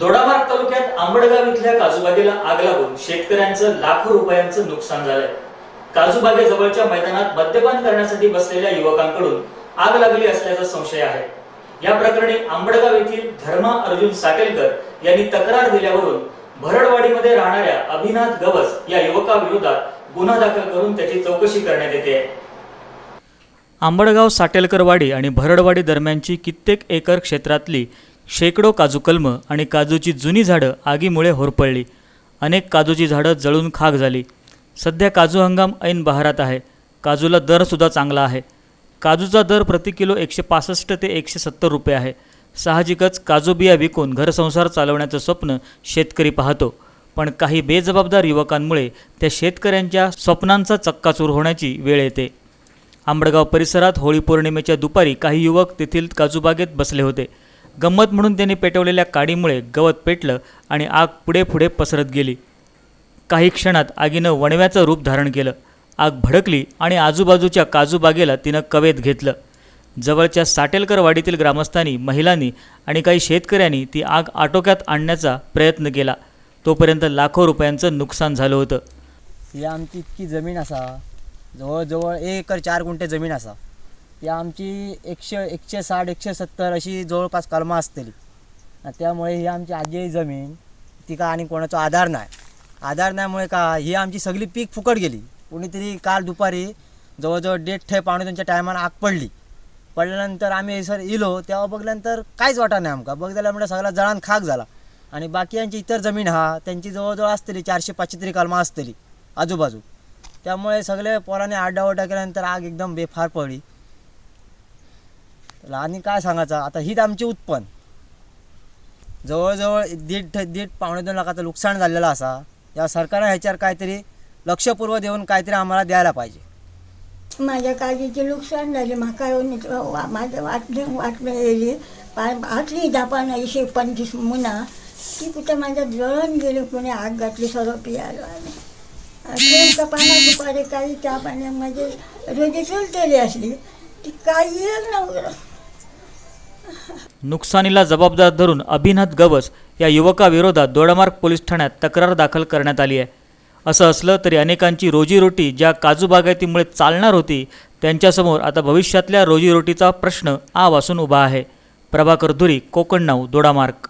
दोडामार्ग तालुक्यात आंबडगाव इथल्या काजूबागेला आग लागून शेतकऱ्यांचं लाखो रुपयांचं नुकसान झालंय. काजूबागेजवळच्या मैदानात मद्यपान करण्यासाठी बसलेल्या युवकांकडून आग लागली असल्याचा संशय आहे. या प्रकरणी आंबडगाव येथील धर्मा अर्जुन साटेलकर यांनी तक्रार दिल्यावरून भरडवाडीमध्ये राहणाऱ्या अभिनाथ गवस या युवकाविरोधात गुन्हा दाखल करून त्याची चौकशी करण्यात येते. आंबडगाव साटेलकरवाडी आणि भरडवाडी दरम्यानची कित्येक एकर क्षेत्रातली शेकडो काजू कलमं आणि काजूची जुनी झाडं आगीमुळे होरपळली. अनेक काजूची झाडं जळून खाक झाली. सध्या काजू हंगाम ऐन बहारात आहे. काजूला दरसुद्धा चांगला आहे. काजूचा दर प्रति किलो एकशे पासष्ट ते एकशे सत्तर रुपये आहे. साहजिकच काजू बिया विकून घरसंसार चालवण्याचं स्वप्न शेतकरी पाहतो. पण काही बेजबाबदार युवकांमुळे त्या शेतकऱ्यांच्या स्वप्नांचा चक्काचूर होण्याची वेळ येते. आंबडगाव परिसरात होळी पौर्णिमेच्या दुपारी काही युवक तेथील काजूबागेत बसले होते. गंमत म्हणून त्यांनी पेटवलेल्या काडीमुळे गवत पेटलं आणि आग पुढे पुढे पसरत गेली. काही क्षणात आगीनं वणव्याचं रूप धारण केलं. आग भडकली आणि आजूबाजूच्या काजूबागेला तिनं कवेत घेतलं. जवळच्या साटेलकर वाडीतील ग्रामस्थांनी महिलांनी आणि काही शेतकऱ्यांनी ती आग आटोक्यात आणण्याचा प्रयत्न केला. तोपर्यंत लाखो रुपयांचं नुकसान झालं होतं. ही आमची इतकी जमीन असा. जवळजवळ एक एकर चार गुंठे जमीन असा. ती आमची एकशे एकशे साठ एकशे सत्तर अशी जवळपास कलमां असतली. त्यामुळे ही आमची आजी जमीन तिका आणि कोणाचा आधार नाही. आधार नाहीमुळे का ही आमची सगळी पीक फुकट गेली. कोणीतरी काल दुपारी जवळजवळ डेट ठे पावणे त्यांच्या टायमानं आग पडली. पडल्यानंतर आम्ही सर इलो तेव्हा बघल्यानंतर काहीच वाटा नाही आमका. बघल्यामुळे सगळा जळान खाक झाला. आणि बाकीयांची इतर जमीन हा त्यांची जवळजवळ असतली चारशे पाचशे तरी कलमां असतली आजूबाजू. त्यामुळे सगळे पोरांनी आड्डाओड्डा केल्यानंतर आग एकदम बेफार पडली. आणि काय सांगायचं? आता हीच आमची उत्पन्न. जवळजवळ दीड दीड पावणे दोन लाखाचं नुकसान झालेलं असा. या सरकारनं ह्याच्यावर काहीतरी लक्षपूर्व देऊन काहीतरी आम्हाला द्यायला पाहिजे. माझ्या काळजीचे नुकसान झाले. म्हाका येऊन वा- माझं वाटलं वाटलं येली आतली दापान एकशे पंचवीस मुना. ती कुठं माझ्या जळून गेली कोणी आग घातली सर्व पियालो आणि पाण्यात दुपारी काही त्या पाण्यामध्ये रोजी चुलतेली असली ती काही एक नव्हतं. नुकसानीला जबाबदार धरून अभिनाथ गवस या युवकाविरोधात दोडामार्ग पोलीस ठाण्यात तक्रार दाखल करण्यात आली आहे. असं असलं तरी अनेकांची रोजीरोटी ज्या काजू बागायतीमुळे चालणार होती त्यांच्यासमोर आता भविष्यातल्या रोजीरोटीचा प्रश्न आवासून उभा आहे. प्रभाकर धुरी कोकण नाव दोडामार्ग.